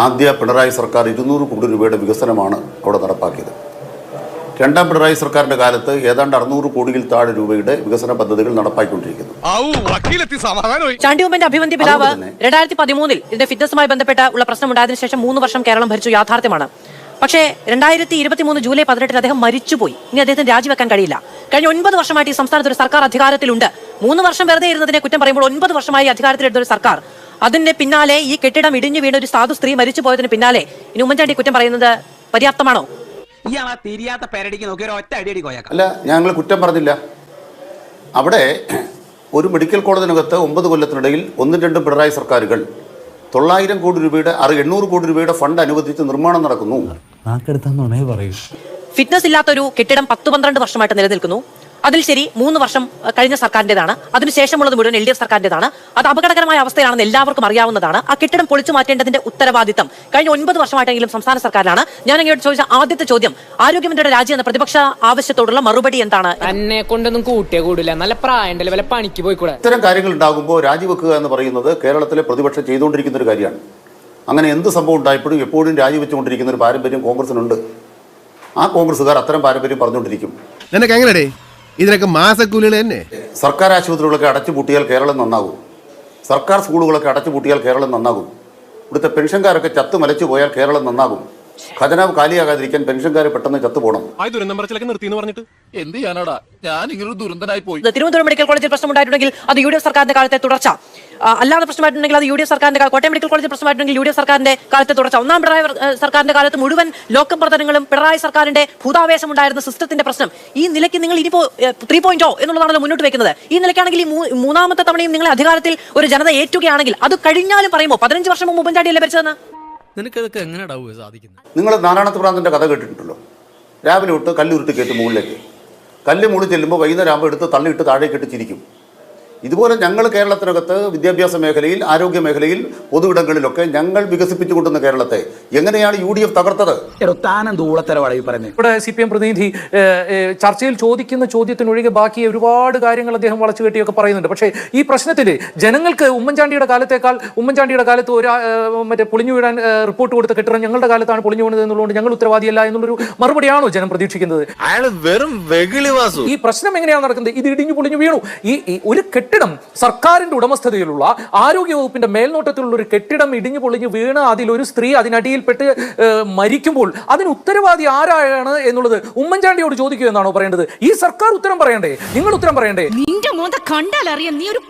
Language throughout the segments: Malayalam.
ആദ്യ പിണറായി സർക്കാർ ഇരുന്നൂറ് കോടി രൂപയുടെ വികസനമാണ് അവിടെ നടപ്പാക്കിയത്. രണ്ടാം പിണറായി സർക്കാരിന്റെ കാലത്ത് ഏതാണ്ട് അറുന്നൂറ് കോടിയിൽ താഴെ രൂപയുടെ വികസന പദ്ധതികൾ നടപ്പാക്കിക്കൊണ്ടിരിക്കുന്നു ചാണ്ടിയുമ്മന്റെ അഭിവന്ധ്യ പിതാവ്. രണ്ടായിരത്തി പതിമൂന്നിൽ ഇതിന്റെ ഫിറ്റ്നസുമായി ബന്ധപ്പെട്ട ഉള്ള പ്രശ്നം ഉണ്ടായതിനു ശേഷം മൂന്ന് വർഷം കേരളം ഭരിച്ചു യാഥാർത്ഥ്യമാണ്. പക്ഷേ രണ്ടായിരത്തി ഇരുപത്തി മൂന്ന് ജൂലൈ പതിനെട്ടിന് അദ്ദേഹം മരിച്ചുപോയി. ഇനി അദ്ദേഹത്തിന് രാജിവെക്കാൻ കഴിയില്ല. കഴിഞ്ഞ ഒൻപത് വർഷമായിട്ട് ഈ സംസ്ഥാനത്ത് ഒരു സർക്കാർ അധികാരത്തിലുണ്ട്. മൂന്ന് വർഷം വെറുതെ ഇരുന്നതിനെ കുറ്റം പറയുമ്പോൾ ഒൻപത് വർഷമായി അധികാരത്തിലെടുത്ത ഒരു സർക്കാർ അതിന്റെ പിന്നാലെ ഈ കെട്ടിടം ഇടിഞ്ഞു വീണ ഒരു സാധു സ്ത്രീ മരിച്ചു പോയതിന് പിന്നാലെ. ഇനി ഉമ്മൻചാണ്ടി കുറ്റം പറയുന്നത് പര്യാപ്തമാണോ? അല്ല ഞങ്ങൾ കുറ്റം പറഞ്ഞില്ല. അവിടെ ഒരു മെഡിക്കൽ കോളേജിനകത്ത് ഒമ്പത് കൊല്ലത്തിനിടയിൽ ഒന്നും രണ്ടും പിണറായി സർക്കാരുകൾ തൊള്ളായിരം കോടി രൂപയുടെ അറു എണ്ണൂറ് കോടി രൂപയുടെ ഫണ്ട് അനുവദിച്ച് നിർമ്മാണം നടക്കുന്നു. ഫിറ്റ്നസ് ഇല്ലാത്തൊരു കെട്ടിടം പത്ത് പന്ത്രണ്ട് വർഷമായിട്ട് നിലനിൽക്കുന്നു. അതിൽ ശരി മൂന്ന് വർഷം കഴിഞ്ഞ സർക്കാരിന്റേതാണ്. അതിനുശേഷമുള്ളത് മുഴുവൻ എൽ ഡി എഫ് സർക്കാരിന്റേതാണ്. അത് അപകടകരമായ അവസ്ഥയാണെന്ന് എല്ലാവർക്കും അറിയാവുന്നതാണ്. ആ കെട്ടിടം പൊളിച്ചു മാറ്റേണ്ടതിന്റെ ഉത്തരവാദിത്തം കഴിഞ്ഞ ഒൻപത് വർഷമായിട്ടെങ്കിലും സംസ്ഥാന സർക്കാരിലാണ്. ഞാൻ അങ്ങോട്ട് ചോദിച്ച ആദ്യത്തെ ചോദ്യം ആരോഗ്യമന്ത്രിയുടെ രാജി എന്ന പ്രതിപക്ഷ ആവശ്യത്തോടുള്ള മറുപടി എന്താണ്? എന്നെ കൊണ്ടൊന്നും കൂട്ടിയേ കൂടില്ല. നല്ല പ്രായണ്ടല്ലേ വല്ല പണിക്ക് പോയിക്കൂടെ? ഇത്തരം കാര്യങ്ങൾ ഉണ്ടാകുമ്പോൾ രാജിവെക്കുക എന്ന് പറയുന്നത് കേരളത്തിലെ പ്രതിപക്ഷം ചെയ്തുകൊണ്ടിരിക്കുന്ന ഒരു കാര്യമാണ്. അങ്ങനെ എന്ത് സംഭവം ഉണ്ടായപ്പോഴും എപ്പോഴും രാജിവെച്ചുകൊണ്ടിരിക്കുന്ന ഒരു പാരമ്പര്യം കോൺഗ്രസിനുണ്ട്. ആ കോൺഗ്രസ്സുകാർ അത്തരം പാരമ്പര്യം പറഞ്ഞുകൊണ്ടിരിക്കും. നിനക്ക് എങ്ങനെടേ? ഇതിനൊക്കെ മാസക്കൂലികൾ തന്നെ. സർക്കാർ ആശുപത്രികളൊക്കെ അടച്ചുപൂട്ടിയാൽ കേരളം നന്നാകും. സർക്കാർ സ്കൂളുകളൊക്കെ അടച്ചുപൂട്ടിയാൽ കേരളം നന്നാകും. ഇവിടുത്തെ പെൻഷൻകാരൊക്കെ ചത്തു മലച്ചു പോയാൽ കേരളം നന്നാകും. ഖജനാവ് കാലിയാകാതിരിക്കാൻ പെൻഷൻകാർ പെട്ടെന്ന് ചത്തുപോകണം ആ ദുരന്തം നിർത്തി എന്ന് പറഞ്ഞിട്ട്? എന്ത് ചെയ്യാനാടാ? ഞാൻ ഇങ്ങനെ ദുരന്തനായി പോയി. തിരുവനന്തപുരം മെഡിക്കൽ കോളേജിൽ പ്രശ്നമുണ്ടായിട്ടുണ്ടെങ്കിൽ അത് യു ഡി എഫ് സർക്കാരിന്റെ കാലത്തെ തുടർച്ച. അല്ലാതെ പ്രശ്നമായിട്ടുണ്ടെങ്കിൽ അത് യു ഡി എഫ് സർക്കാരിന്റെ കോട്ടയം മെഡിക്കൽ കോളേജിൽ പ്രശ്നമായിട്ടുണ്ടെങ്കിൽ യു ഡി എഫ് സർക്കാരിന്റെ കാലത്തെ തുടർച്ച. ഒന്നാം പിണറായി സർക്കാരിന്റെ കാലത്ത് മുഴുവൻ ലോക്കം പ്രവർത്തനങ്ങളും പിണറായി സർക്കാരിന്റെ ഭൂതാവേശം ഉണ്ടായിരുന്ന സിസ്റ്റത്തിന്റെ പ്രശ്നം. ഈ നിലയ്ക്ക് നിങ്ങൾ ഇനിയിപ്പോ ത്രീ പോയിന്റ് എന്നുള്ളതാണല്ലോ മുന്നോട്ട് വെക്കുന്നത്. ഈ നിലയ്ക്കാണെങ്കിൽ ഈ മൂന്നാമത്തെ തവണയും നിങ്ങൾ അധികാരത്തിൽ ഒരു ജനത ഏറ്റുകയാണെങ്കിൽ അത് കഴിഞ്ഞാലും പറയുമ്പോൾ പതിനഞ്ച് വർഷം മുമ്പ് ഉമ്മൻചാണ്ടിയല്ലേ ഭരിച്ചതെന്ന്? നിനക്കതൊക്കെ എങ്ങനെയാടാവുക സാധിക്കുന്നത്? നിങ്ങൾ നാരായണത്ത് ഭ്രാന്തന്റെ കഥ കേട്ടിട്ടുണ്ടല്ലോ. രാവിലെ തൊട്ട് കല്ലുരുട്ട് കയറ്റും മുകളിലേക്ക്. കല്ല് മുകളിൽ ചെല്ലുമ്പോൾ വൈകുന്നേരം ആകുമ്പോൾ എടുത്ത് തള്ളിയിട്ട് താഴേക്കിട്ട് ചിരിക്കും. ഇതുപോലെ ഞങ്ങൾ കേരളത്തിനകത്ത് വിദ്യാഭ്യാസ മേഖലയിൽ ആരോഗ്യ മേഖലയിൽ പൊതുവിടങ്ങളിലൊക്കെ ഞങ്ങൾ വികസിപ്പിച്ചു കൊണ്ടുവന്ന കേരളത്തെ എങ്ങനെയാണ് യു ഡി എഫ് തകർത്തത്? ഇവിടെ സി പി എം പ്രതിനിധി ചർച്ചയിൽ ചോദിക്കുന്ന ചോദ്യത്തിനൊഴികെ ബാക്കി ഒരുപാട് കാര്യങ്ങൾ അദ്ദേഹം വളച്ചു കെട്ടിയൊക്കെ പറയുന്നുണ്ട്. പക്ഷേ ഈ പ്രശ്നത്തിൽ ജനങ്ങൾക്ക് ഉമ്മൻചാണ്ടിയുടെ കാലത്തേക്കാൾ ഉമ്മൻചാണ്ടിയുടെ കാലത്ത് ഒരു മറ്റേ പൊളിഞ്ഞു വീഴാൻ റിപ്പോർട്ട് കൊടുത്ത കെട്ടിടം ഞങ്ങളുടെ കാലത്താണ് പൊളിഞ്ഞു വീണത് എന്നുള്ളതുകൊണ്ട് ഞങ്ങൾ ഉത്തരവാദിയല്ല എന്നുള്ളൊരു മറുപടിയാണോ ജനം പ്രതീക്ഷിക്കുന്നത്? അയാൾ വെറും ഈ പ്രശ്നം എങ്ങനെയാണ് നടക്കുന്നത്? ഇത് ഇടിഞ്ഞു പൊളിഞ്ഞു വീണു. ഈ ഈ ഒരു കെട്ടിടം സർക്കാരിന്റെ ഉടമസ്ഥതയിലുള്ള ആരോഗ്യ വകുപ്പിന്റെ മേൽനോട്ടത്തിലുള്ള ഒരു കെട്ടിടം ഇടിഞ്ഞു പൊളിഞ്ഞ് വീണ് അതിൽ ഒരു സ്ത്രീ അതിനടിയിൽപ്പെട്ട് മരിക്കുമ്പോൾ അതിന് ഉത്തരവാദി ആരാണ് എന്നുള്ളത് ഉമ്മൻചാണ്ടിയോട് ചോദിക്കുക എന്നാണോ പറയേണ്ടത്? ഈ സർക്കാർ ഉത്തരം പറയണ്ടേ? നിങ്ങൾ ഉത്തരം പറയണ്ടേ? നിന്റെ മോന്ത കണ്ടാലറിയാം നീ ഒരു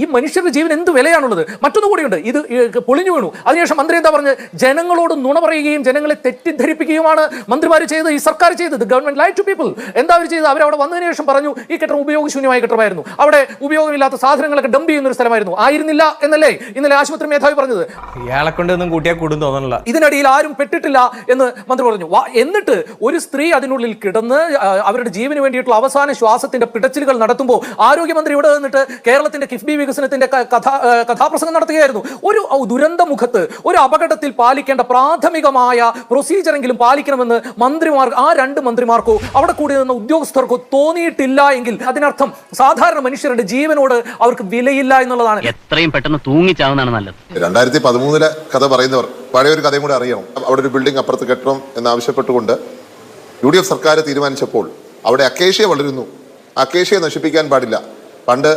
ഈ മനുഷ്യരുടെ ജീവൻ എന്ത് വിലയാണുള്ളത്? മറ്റൊന്നു കൂടിയുണ്ട്. ഇത് പൊളിഞ്ഞു വീണു. അതിനുശേഷം മന്ത്രി എന്താ പറഞ്ഞത് ജനങ്ങളോട് നുണ പറയുകയും ജനങ്ങളെ തെറ്റിദ്ധരിപ്പിക്കുകയുമാണ് മന്ത്രിമാർ ചെയ്തത്. ഈ സർക്കാർ ചെയ്തത്. ഗവൺമെന്റ് ലൈറ്റ് ടു പീപ്പിൾ എന്താ അവർ ചെയ്തത്? അവർ അവിടെ വന്നതിന് ശേഷം പറഞ്ഞു ഈ കെട്ടിടം ഉപയോഗശൂന്യമായ കെട്ടിടമായിരുന്നു. അവിടെ ഉപയോഗമില്ലാത്ത സാധനങ്ങളൊക്കെ ഡംപ് ചെയ്യുന്ന ഒരു സ്ഥലമായിരുന്നു. ആയിരുന്നില്ല എന്നല്ലേ ഇന്നലെ ആശുപത്രി മേധാവി പറഞ്ഞത്? ഇയാളെ കൊണ്ടൊന്നും കൂട്ടിയാൽ കൂടും തോന്നണില്ല. ഇതിനിടയിൽ ആരും പെട്ടിട്ടില്ല എന്ന് മന്ത്രി പറഞ്ഞു. എന്നിട്ട് ഒരു സ്ത്രീ അതിനുള്ളിൽ കിടന്ന് അവരുടെ ജീവന് വേണ്ടിയിട്ടുള്ള അവസാന ശ്വാസത്തിന്റെ പിടച്ചിലുകൾ നടത്തുമ്പോൾ ആരോഗ്യമന്ത്രി ഇവിടെ നിന്നിട്ട് കേരളത്തിന്റെ കിഫ്ബി വികസനത്തിന്റെ കഥ കഥാപ്രസംഗം നടത്തുകയായിരുന്നു. ഒരു ദുരന്ത മുഖത്ത് ഒരു അപകടത്തിൽ പാലിക്കേണ്ട പ്രാഥമികമായ പ്രൊസീജിയറെങ്കിലും പാലിക്കണമെന്ന് മന്ത്രിമാർ ആ രണ്ട് മന്ത്രിമാർക്കോ അവിടെ കൂടി നിന്ന ഉദ്യോഗസ്ഥർക്കോ തോന്നിയിട്ടില്ല എങ്കിൽ അതിനർത്ഥം സാധാരണ മനുഷ്യരുടെ ജീവനോട് അവർക്ക് വിലയില്ല എന്നുള്ളതാണ്. എത്രയും പെട്ടെന്ന് തൂങ്ങിച്ചാവുന്നതാണ് നല്ലത്. രണ്ടായിരത്തി പതിമൂന്നിലെ കഥ പറയുന്നവർ പഴയ ഒരു കഥയും കൂടെ അറിയണം. അവിടെ ഒരു ബിൽഡിംഗ് അപ്പുറത്ത് കെട്ടണം എന്നാവശ്യപ്പെട്ടുകൊണ്ട് യു ഡി എഫ് സർക്കാർ തീരുമാനിച്ചപ്പോൾ അവിടെ അക്കേഷ്യ വളരുന്നു. അക്കേഷ്യ നശിപ്പിക്കാൻ പാടില്ല. പണ്ട്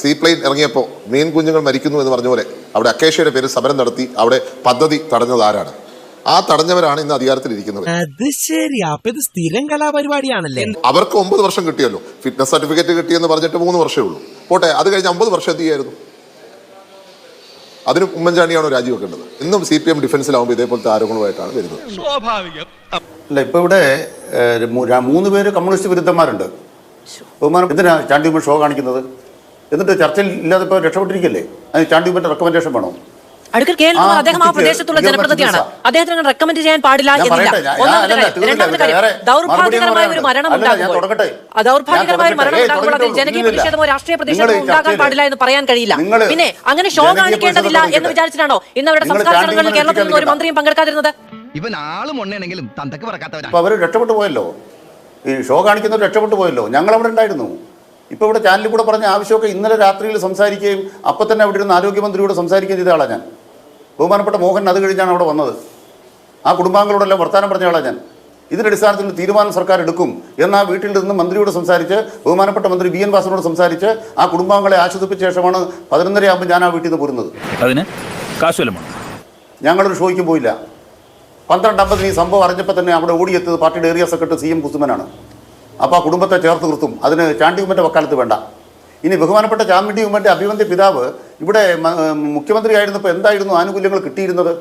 സീ പ്ലെയിൻ ഇറങ്ങിയപ്പോൾ മീൻ കുഞ്ഞുങ്ങൾ മരിക്കുന്നു എന്ന് പറഞ്ഞ പോലെ അവിടെ അക്കേഷ്യയുടെ പേര് സമരം നടത്തി. അവിടെ പദ്ധതി തടഞ്ഞത് ആരാണ്? ആ തടഞ്ഞവരാണ് ഇന്ന് അധികാരത്തിലിരിക്കുന്നത്. അത് ശരി. അപ്പൊ ഇത് സ്ഥിരം കലാപരിപാടിയാണല്ലേ? അവർക്ക് ഒമ്പത് വർഷം കിട്ടിയല്ലോ. ഫിറ്റ്നസ് സർട്ടിഫിക്കറ്റ് കിട്ടിയെന്ന് പറഞ്ഞിട്ട് മൂന്ന് വർഷമേ ഉള്ളൂ. പോട്ടെ അത് കഴിഞ്ഞ് അമ്പത് വർഷം എന്ത് ചെയ്യായിരുന്നു? അതിന് ഉമ്മൻചാണ്ടിയാണോ രാജിവെക്കേണ്ടത് ഇന്നും സി പി എം ഡിഫൻസിലാവുമ്പോൾ ഇതേപോലത്തെ ആരോപണമായിട്ടാണ് വരുന്നത്. സ്വാഭാവികം. അല്ല ഇപ്പൊ ഇവിടെ മൂന്ന് പേര് കമ്മ്യൂണിസ്റ്റ് വിരുദ്ധന്മാരുണ്ട്. ബഹുമാനം എന്തിനാ ചാണ്ടിയുമ്മൻ ഷോ കാണിക്കുന്നത്? എന്നിട്ട് ചർച്ചയിൽ ഇല്ലാതെ ഇപ്പോൾ രക്ഷപ്പെട്ടിരിക്കല്ലേ? അതിന് ചാണ്ടിയുമ്മന്റെ റെക്കമെൻഡേഷൻ വേണോ? അടുക്കൽ കെ എൽ അദ്ദേഹം ആ പ്രദേശത്തുള്ള ജനപ്രതിനിധിയാണ്. അദ്ദേഹത്തിന് റെക്കമെൻഡ് ചെയ്യാൻ പാടില്ല എന്നില്ല. ഒന്നാമത്തെ കാര്യം രണ്ടാമത്തെ കാര്യം ദൗർഭാഗ്യകരമായ ഒരു മരണം ഉണ്ടാകുമ്പോൾ ദൗർഭാഗ്യകരമായ ഒരു മരണം. ഉണ്ടാകുമ്പോൾ അതിൽ ജനകീയ. പ്രതിഷേധമോ രാഷ്ട്രീയ പ്രതിഷേധമോ ഉണ്ടാകാൻ പാടില്ല എന്ന് പറയാൻ കഴിയില്ല. പിന്നെ അങ്ങനെ ഷോ കാണിക്കേണ്ടതില്ല എന്ന്. വിചാരിച്ചിട്ടാണോ ഇന്ന് അവരുടെ സംസ്കാര ചടങ്ങുകളിൽ കേരളത്തിൽ നിന്ന് ഒരു മന്ത്രിയും പങ്കെടുക്കാതിരുന്നത്? ഇവൻ ആളും ഉണ്ണയാണെങ്കിലും തന്തക്ക് പറക്കാത്തവരാ. അവർ രക്ഷപ്പെട്ടു പോയല്ലോ. ഈ ഷോ കാണിക്കുന്നവർ രക്ഷപ്പെട്ടു പോയല്ലോ. ഞങ്ങൾ അവിടെ ഉണ്ടായിരുന്നു. ഇപ്പോൾ ഇവിടെ ചാനലിൽ കൂടെ പറഞ്ഞ ആവശ്യമൊക്കെ ഇന്നലെ രാത്രിയിൽ സംസാരിക്കുകയും അപ്പൊ തന്നെ അവിടെ ഇരുന്ന് ആരോഗ്യമന്ത്രിയോട് സംസാരിക്കുകയും ചെയ്ത ആളാണ് ഞാൻ. ബഹുമാനപ്പെട്ട മോഹൻ അത് കഴിഞ്ഞാണ് അവിടെ വന്നത്. ആ കുടുംബാംഗങ്ങളോടെല്ലാം വർത്താനം പറഞ്ഞ ആളാണ് ഞാൻ. ഇതിന്റെ അടിസ്ഥാനത്തിൽ തീരുമാനം സർക്കാർ എടുക്കും എന്ന് ആ വീട്ടിൽ നിന്ന് മന്ത്രിയോട് സംസാരിച്ച് ബഹുമാനപ്പെട്ട മന്ത്രി ബി എൻ. വാസനോട് സംസാരിച്ച് ആ കുടുംബാംഗങ്ങളെ ആശ്വസിപ്പിച്ച ശേഷമാണ് പതിനൊന്നര ആകുമ്പോൾ ഞാൻ ആ വീട്ടിൽ നിന്ന് പോരുന്നത്. അതിന് കാശുലമാണ് ഞങ്ങളൊരു ഷോയ്ക്ക് പോയില്ല. പന്ത്രണ്ട് അമ്പതിന് ഈ സംഭവം അറിഞ്ഞപ്പോൾ തന്നെ അവിടെ ഓടിയെത്തിയത് പാർട്ടിയുടെ ഏരിയ സെക്രട്ടറി സി. എം. കുസുമനാണ്. അപ്പോൾ ആ കുടുംബത്തെ ചേർത്ത് നിർത്തും. അതിന് ചാണ്ടിയുമ്മന്റെ വക്കാലത്ത് വേണ്ട. ഇനി ബഹുമാനപ്പെട്ട ചാമ്പിണ്ടി ഉമ്മന്റെ അഭിമന്ത്രി പിതാവ് ഇവിടെ മുഖ്യമന്ത്രി ആയിരുന്നപ്പോൾ എന്തായിരുന്നു ആനുകൂല്യങ്ങൾ കിട്ടിയിരുന്നത്?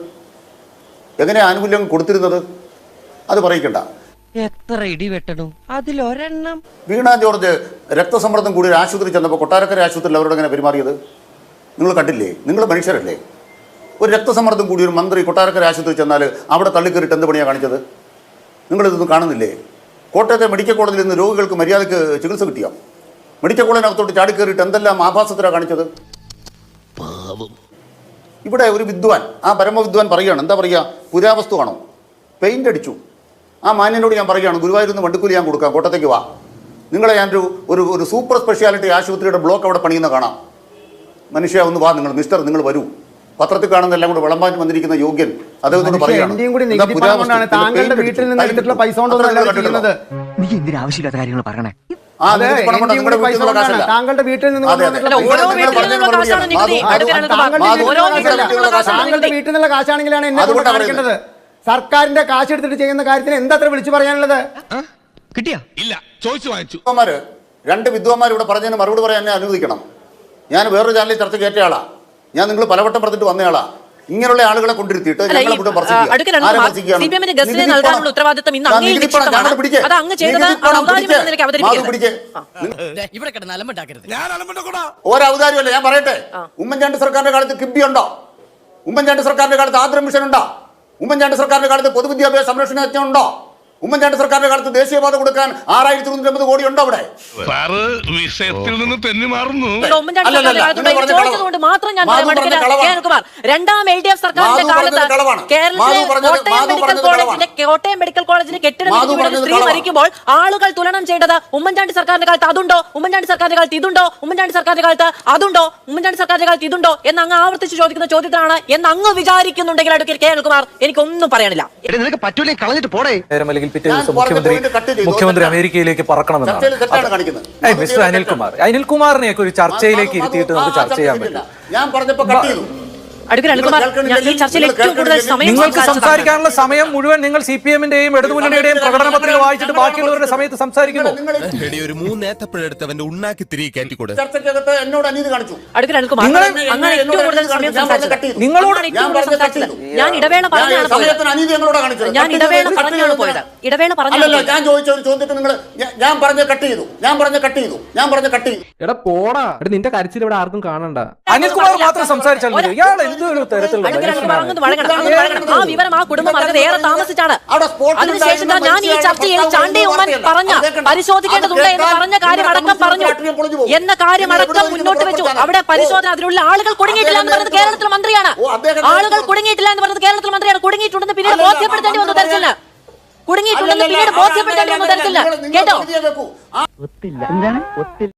എങ്ങനെ ആനുകൂല്യം കൊടുത്തിരുന്നത്? അത് പറയിക്കണ്ട. എത്ര ഇടി വെട്ടണു? അതിലൊരെണ്ണം. വീണ ജോർജ് രക്തസമ്മർദ്ദം കൂടി ഒരു ആശുപത്രി ചെന്നപ്പോൾ കൊട്ടാരക്കര ആശുപത്രിയിൽ അവരോട് എങ്ങനെ പെരുമാറിയത്? നിങ്ങൾ കണ്ടില്ലേ? നിങ്ങൾ മനുഷ്യരല്ലേ? ഒരു രക്തസമ്മർദ്ദം കൂടി ഒരു മന്ത്രി കൊട്ടാരക്കര ആശുപത്രി ചെന്നാൽ അവിടെ തള്ളിക്കയറിയിട്ട് എന്ത് പണിയാണ് കാണിച്ചത്? നിങ്ങളിതൊന്നും കാണുന്നില്ലേ? കോട്ടയത്തെ മെഡിക്കൽ കോളേജിൽ നിന്ന് രോഗികൾക്ക് മര്യാദയ്ക്ക് ചികിത്സ കിട്ടിയോ? മെഡിക്കൽ കോളേജിനകത്തോട്ട് ചാടിക്കയറിയിട്ട് എന്തെല്ലാം ആഭാസത്തിലാണ് കാണിച്ചത്? ഇവിടെ ഒരു വിദ്വാൻ ആ പരമവിദ്വാൻ പറയുകയാണ്. എന്താ പറയുക? പുരാവസ്തു ആണോ പെയിന്റ് അടിച്ചു. ആ മാന്യനോട് ഞാൻ പറയുകയാണ് ഗുരുവായൂരിൽ നിന്ന് വണ്ടിക്കൂലി ഞാൻ കൊടുക്കാം കോട്ടത്തേക്ക് വാ. നിങ്ങളെ ഞാനൊരു ഒരു ഒരു സൂപ്പർ സ്പെഷ്യാലിറ്റി ആശുപത്രിയുടെ ബ്ലോക്ക് അവിടെ പണിയുന്ന കാണാം. മനുഷ്യ ഒന്ന് വാ നിങ്ങൾ മിസ്റ്റർ നിങ്ങൾ വരൂ. പത്രത്തിൽ കാണുന്ന എല്ലാം കൂടെ വിളമ്പാൻ വന്നിരിക്കുന്ന യോഗ്യൻ അദ്ദേഹത്തോട് പറയുകയാണ്. എന്താ പുരാവസ്തു? കൊണ്ടാണ് താങ്കളുടെ വീട്ടിൽ നിന്ന് പൈസ നീ കാര്യങ്ങൾ പറയണേ? താങ്കളുടെ വീട്ടിൽ നിന്ന് താങ്കളുടെ. വീട്ടിൽ നിന്നുള്ള കാശാണെങ്കിലാണ് എന്നെ കൊണ്ട് കാണിക്കേണ്ടത്. സർക്കാരിന്റെ കാശ് എടുത്തിട്ട് ചെയ്യുന്ന കാര്യത്തിന് എന്താ അത്ര വിളിച്ചു പറയാനുള്ളത്? കിട്ടിയാ? ഇല്ല ചോദിച്ചു വാങ്ങിച്ചു. രണ്ട് വിദ്വാന്മാർ ഇവിടെ പറഞ്ഞതിന് മറുപടി പറയാൻ എന്നെ അനുവദിക്കണം. ഞാൻ വേറൊരു ചാനലിൽ ചർച്ച കയറ്റയാളാ ഞാൻ നിങ്ങൾ പലവട്ടം പറഞ്ഞിട്ട് വന്നയാളാ. ഇങ്ങനെയുള്ള ആളുകളെ കൊണ്ടിരുത്തിയിട്ട് ഞങ്ങളെ കൂടെ ആ, അടുക്കൽ അരുൺകുമാർ, CPM ന്റെ ഗസ്റ്റിനെ നൽകാനുള്ള ഉത്തരവാദിത്തം ഇന്ന് അങ്ങയിൽ നിക്ഷിപ്തമാണ്. അത് അങ്ങ് ചെയ്തത് ഔദാര്യം എന്ന നിലയ്ക്ക് ഇവിടെ കിടന്ന് അലമ്പുണ്ടാക്കരുത്. ഞാൻ അലമ്പുണ്ടാക്കണ ഒരൗദാര്യമല്ല ഞാൻ പറയട്ടെ. ഉമ്മൻചാണ്ടി സർക്കാരിന്റെ കാലത്ത് കിബി ഉണ്ടോ? ഉമ്മൻചാണ്ടി സർക്കാരിന്റെ കാലത്ത് ആദ്രം മിഷൻ ഉണ്ടോ? ഉമ്മൻചാണ്ടി സർക്കാരിന്റെ കാലത്ത് പൊതുവിദ്യാഭ്യാസ സംരക്ഷണ യജ്ഞം ഉണ്ടോ? ഉമ്മൻചാണ്ടി സർക്കാരിന്റെ കാലത്ത് ദേശീയപാത കൊടുക്കാൻ ആറായിരത്തി തൊണ്ണൂറ്റി കോടി ഉണ്ടോ അവിടെ? വിഷയത്തിൽ നിന്ന് തെന്നി മാറുന്നു. രണ്ടാം എൽ ഡി എഫ് സർക്കാരിന്റെ കാലത്ത്. കേരളത്തിലെ കോട്ടയം മെഡിക്കൽ കോളേജിന് കെട്ടിടം സ്ത്രീ മരിക്കുമ്പോൾ ആളുകൾ തുലനം ചെയ്തത് ഉമ്മൻചാണ്ടി സർക്കാരിന്റെ കാലത്ത് അതുണ്ടോ? ഉമ്മൻചാണ്ടി സർക്കാരിന്റെ കാലത്ത് ഇതുണ്ടോ? ഉമ്മൻചാണ്ടി സർക്കാരിന്റെ കാലത്ത് അതുണ്ടോ? ഉമ്മൻചാണ്ടി സർക്കാരിന്റെ കാലത്ത് ഇതുണ്ടോ? എന്ന് അങ്ങ് ആവർത്തിച്ച് ചോദിക്കുന്ന ചോദ്യത്തിനാണ് എന്ന് അങ്ങ് വിചാരിക്കുന്നുണ്ടെങ്കിൽ അടുക്കൽ കെ അനിൽകുമാർ എനിക്കൊന്നും പറയാനില്ല. നിനക്ക് പറ്റൂലേ കളഞ്ഞിട്ട് പോടേ. നേരം അല്ലെങ്കിൽ പിറ്റേ ദിവസം മുഖ്യമന്ത്രി. മുഖ്യമന്ത്രി അമേരിക്കയിലേക്ക് പറക്കണമെന്നാണ്. മിസ്റ്റർ അനിൽകുമാർ അനിൽകുമാറിനെയൊക്കെ ഒരു ചർച്ചയിലേക്ക് ഇരുത്തിയിട്ട് നമുക്ക് ചർച്ച ചെയ്യാൻ പറ്റും. അടുക്കൽ അനിൽകുമാർ ഈ ചർച്ചയിൽ ഏറ്റവും കൂടുതൽ സമയം നിങ്ങൾക്ക് സംസാരിക്കാനുള്ള സമയം മുഴുവൻ നിങ്ങൾ സി പി എമ്മിന്റെയും ഇടതുമുന്നണിയുടെയും പ്രകടന പത്രിക വായിച്ചിട്ട് ബാക്കിയുള്ളവരുടെ സമയത്ത് സംസാരിക്കുന്നു. ഒരു മൂന്നേത്തപ്പഴെടുത്ത് അവന്റെ ഉണ്ണാക്കി തിരികെ കയറ്റിക്കൂടെ? ചർച്ചയ്ക്കകത്ത് എന്നോട് അനീതി കാണിച്ചു. അടുക്കൽ അനിൽകുമാർ നിങ്ങൾ- അങ്ങ് ഏറ്റവും കൂടുതൽ സമയം സംസാരിച്ചത് നിങ്ങളോട് ഞാൻ ഏറ്റവും കൂടുതൽ സംസാരിച്ചത് ഞാൻ ഇടവേള പറഞ്ഞു പറഞ്ഞാണ് പോയത്. ഞാൻ കട്ട് ഇടവേള പറഞ്ഞാണ് പോയത്. ഇടവേള ഞാൻ ചോദിച്ച ഒരു ചോദ്യത്തിന് നിങ്ങൾ ഞാൻ പറഞ്ഞ കട്ട് ചെയ്തു. ഞാൻ പറഞ്ഞ കട്ട് ചെയ്തു. ഞാൻ പറഞ്ഞ കട്ട് ചെയ്തു. എടാ പോടാ. എടാ നിന്റെ കരച്ചിൽ ഇവിടെ ആർക്കും കാണണ്ട. അനിൽകുമാർ മാത്രം സംസാരിച്ചാൽ ഇയാൾ എന്തൊരു തരത്തിലുള്ള ആ വിവരം ആ കുടുംബം അറിഞ്ഞത് ഏറെ താമസിച്ചാണ്. അതിനുശേഷം ഞാൻ ഈ ചർച്ചയിൽ ചാണ്ടി ഉമ്മൻ. പറഞ്ഞ പരിശോധിക്കേണ്ടതുണ്ട് എന്ന് പറഞ്ഞ കാര്യം അടക്കം പറഞ്ഞു. എന്ന കാര്യം അടക്കം മുന്നോട്ട് വെച്ചു. അവിടെ പരിശോധന. അതിലുള്ള ആളുകൾ കുടുങ്ങിയിട്ടില്ല എന്ന് പറഞ്ഞത് കേരളത്തിലെ മന്ത്രിയാണ്. ആളുകൾ കുടുങ്ങിയിട്ടില്ല എന്ന് പറഞ്ഞത് കേരളത്തിലെ മന്ത്രിയാണ്. കുടുങ്ങിയിട്ടുണ്ടെന്ന് പിന്നീട് ബോധ്യപ്പെടുത്തേണ്ടി വന്നു തരത്തില്ല. കുടുങ്ങിയിട്ടുണ്ടെന്ന് പിന്നീട് ബോധ്യപ്പെടുത്തേണ്ടി വന്നു നിങ്ങൾ കേട്ടോ? ഒത്തില്ല.